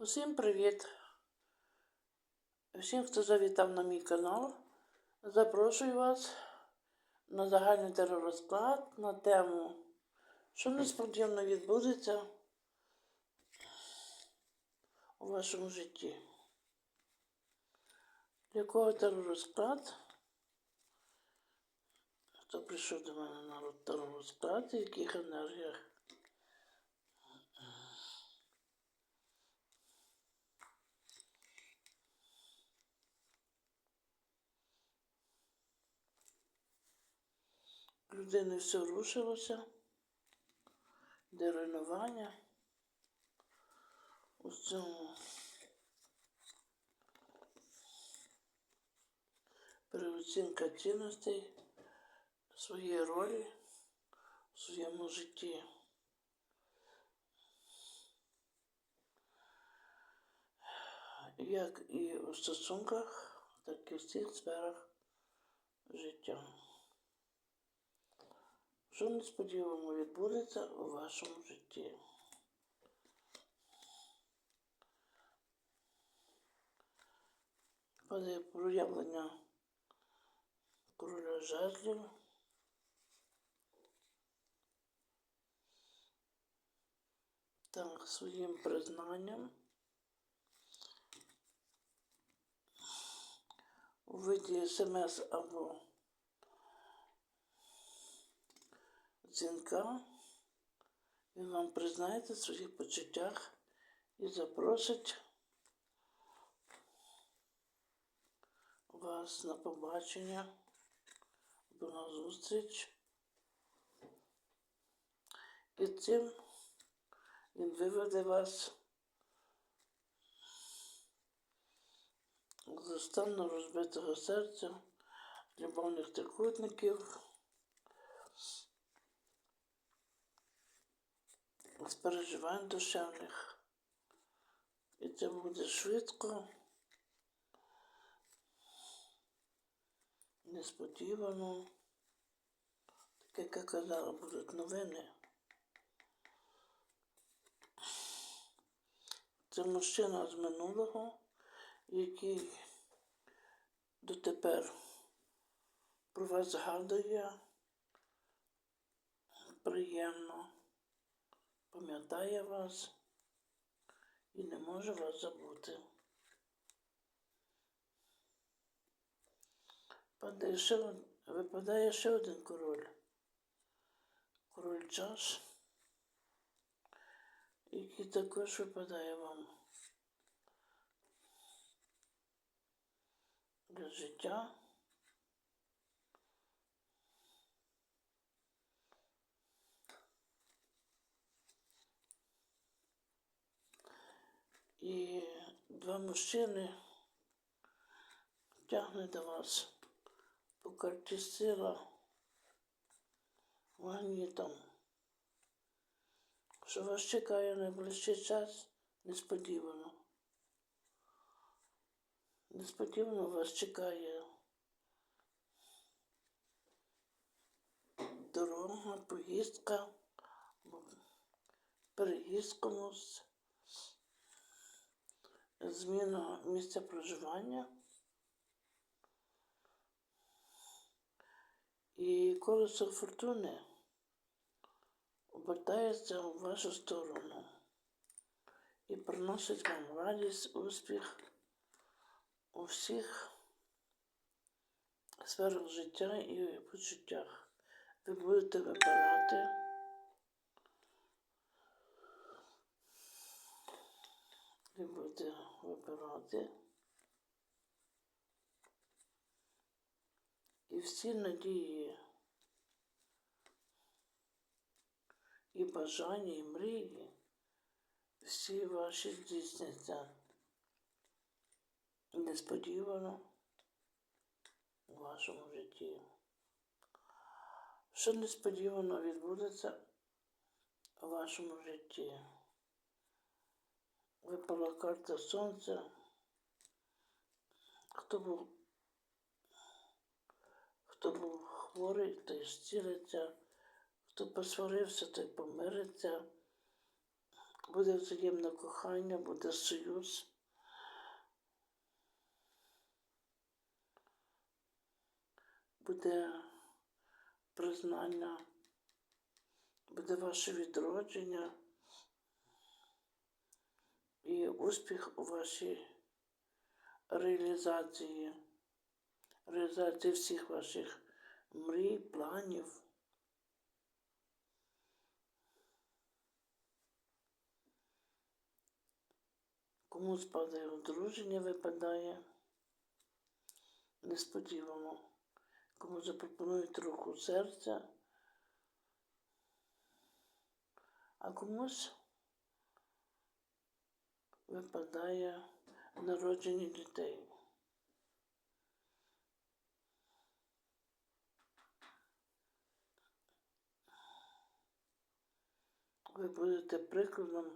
Усім привіт! Всім, хто завітав на мій канал, запрошую вас на загальний теророзклад на тему, що несподівано відбудеться у вашому житті. Для кого теророзклад? Хто прийшов до мене на теророзклад, в яких енергіях? Людини все рушилося, де руйнування у цьому переоцінка цінностей своєї ролі в своєму житті. Як і у стосунках, так і в всіх сферах життя. Що несподівано відбудеться у вашому житті? Падає проявлення короля жезлів. Так, своїм признанням у виді смс або дзвінка, він вам признається в своїх почуттях і запросить вас на побачення або на зустріч. І цим він виведе вас з стану розбитого серця, любовних трикутників. З переживань душевних. І це буде швидко, несподівано. Таке, як я казала, будуть новини. Це мужчина з минулого, який дотепер про вас згадує приємно пам'ятає вас і не може вас забути. Падає випадає ще один король. Король чаш, який також випадає вам для життя. І два мужчини тягне до вас по карті сила магнітом. Що вас чекає найближчий час несподівано. Несподівано вас чекає дорога, поїздка, переїзд комусь зміна місця проживання. І колесо фортуни обертається в вашу сторону і приносить вам радість, успіх у всіх сферах життя і почуттях. Ви будете вибирати. Ви будете вибирати. І всі надії, і бажання, і мрії, всі ваші здійсняться несподівано у вашому житті. Що несподівано відбудеться у вашому житті? Випала карта сонця. Хто був, хто був хворий, той зцілиться, хто посварився, той помириться, Буде взаємне кохання, буде союз. Буде признання, буде ваше відродження і успіх у вашій реалізації, реалізації всіх ваших мрій, планів. Комусь падає одруження, випадає. Несподівано. Кому запропонують руку серця, а комусь випадає народження дітей. Ви будете прикладом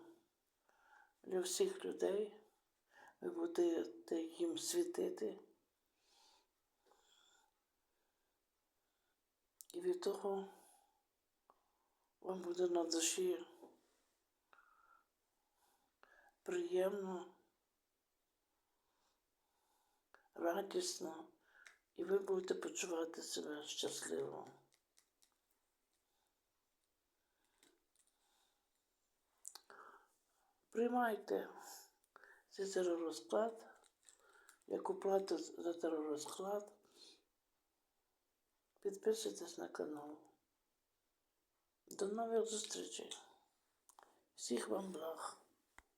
для всіх людей, ви будете їм світити. І від того вам буде на душі приємно, радісно, і ви будете почувати себе щасливо. Приймайте цей теророзклад, як оплата за теророзклад. Підписуйтесь на канал. До нових зустрічей. Всіх вам благ.